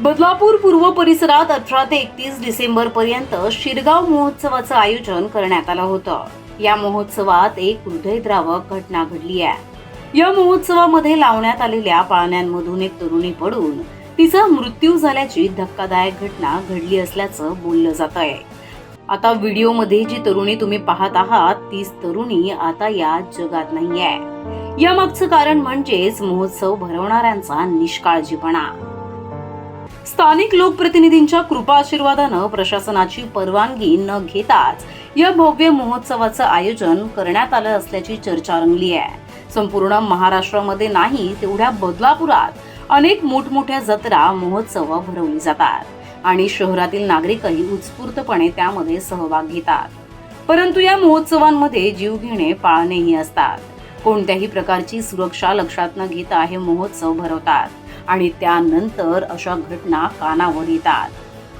बदलापूर पूर्व परिसरात अठरा ते एकतीस डिसेंबर पर्यंत शिरगाव महोत्सवाचं आयोजन करण्यात आलं होतं. या महोत्सवात एक हृदयद्रावक घटना घडली आहे. या महोत्सवामध्ये लावण्यात आलेल्या पाळण्यांमधून एक तरुणी पडून तिचा मृत्यू झाल्याची धक्कादायक घटना घडली असल्याचं बोललं जात आहे. आता व्हिडिओमध्ये जी तरुणी तुम्ही पाहत आहात तीच तरुणी आता या जगात नाही आहे यामागचं कारण म्हणजेच महोत्सव भरवणाऱ्यांचा निष्काळजीपणा. स्थानिक लोकप्रतिनिधींच्या कृपा आशीर्वादानं प्रशासनाची परवानगी न घेताच या भव्य महोत्सवाचं आयोजन करण्यात आलं असल्याची चर्चा रंगली आहे. संपूर्ण महाराष्ट्रामध्ये नाही तेवढ्या बदलापुरात अनेक मोठमोठ्या जत्रा महोत्सव भरवली जातात आणि शहरातील नागरिकही उत्स्फूर्तपणे त्यामध्ये सहभाग घेतात. परंतु या महोत्सवांमध्ये जीव घेणे पाळणेही असतात. कोणत्याही प्रकारची सुरक्षा लक्षात न घेता हे महोत्सव भरवतात. आणि त्यानंतर अशा घटना कानावर येतात.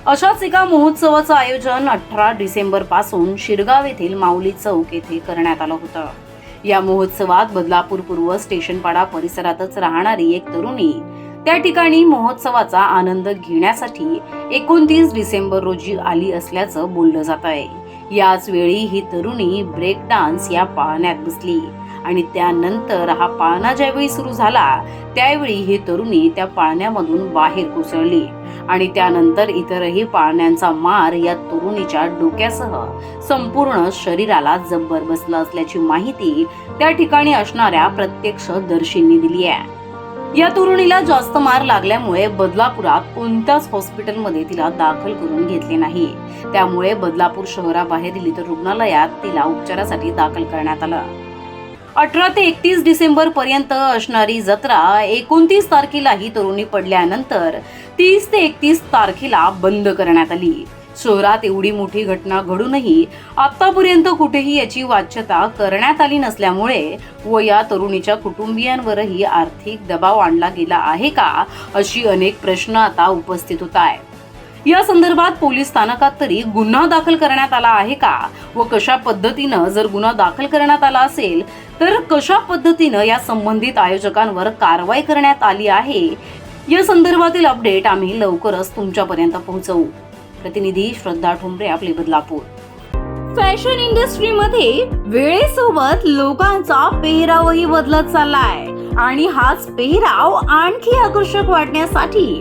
अशाच एका महोत्सवाचं आयोजन अठरा डिसेंबरपासून शिरगाव येथील माऊली चौक येथे करण्यात आलं होतं. या महोत्सवात बदलापूर पूर्व स्टेशनपाडा परिसरातच राहणारी एक तरुणी त्या ठिकाणी महोत्सवाचा आनंद घेण्यासाठी एकोणतीस डिसेंबर रोजी आली असल्याचं बोललं जात आहे याच वेळी ही तरुणी ब्रेक डान्स या पाळण्यात बसली. आणि त्यानंतर हा पाळणा ज्यावेळी सुरू झाला त्यावेळी ही तरुणी त्या पाळण्यामधून बाहेर कोसळली. आणि त्यानंतर इतरही पाळण्यांचा मार या तरुणीच्या डोक्यासह संपूर्ण शरीराला जब्बर बसला असल्याची माहिती त्या ठिकाणी असणाऱ्या प्रत्यक्षदर्शींनी दिली आहे. या तरुणीला जास्त मार लागल्यामुळे बदलापुरात कोणत्याच हॉस्पिटलमध्ये तिला दाखल करून घेतले नाही. त्यामुळे बदलापूर शहराबाहेरील इतर रुग्णालयात तिला उपचारासाठी दाखल करण्यात आलं. अठरा ते एकतीस डिसेंबर पर्यंत असणारी जत्रा एकोणतीस तारखेला ही तरुणी पडल्यानंतर तीस ते एकतीस तारखेला बंद करण्यात आली. शहरात एवढी मोठी घटना घडूनही आतापर्यंत कुठेही याची वाच्यता करण्यात आली नसल्यामुळे व या तरुणीच्या कुटुंबियांवरही आर्थिक दबाव आणला गेला आहे का अशी अनेक प्रश्न आता उपस्थित होत आहेत. या संदर्भात पोलीस स्थानकात तरी गुन्हा दाखल करण्यात आला आहे का? व कशा पद्धतीनं जर गुन्हा दाखल करण्यात आला असेल तर कशा पद्धतीनं या संबंधित आयोजकांवर कारवाई करण्यात आली आहे? या संदर्भातील अपडेट आम्ही लवकरच तुमच्यापर्यंत पोहोचवू. प्रतिनिधी श्रद्धा ठोंबरे आपले बदलापूर. फॅशन इंडस्ट्रीमध्ये वेळेसोबत लोकांचा पेहरावही बदलत चाललाय. आणि हाच पेहराव आणखी आकर्षक वाटण्यासाठी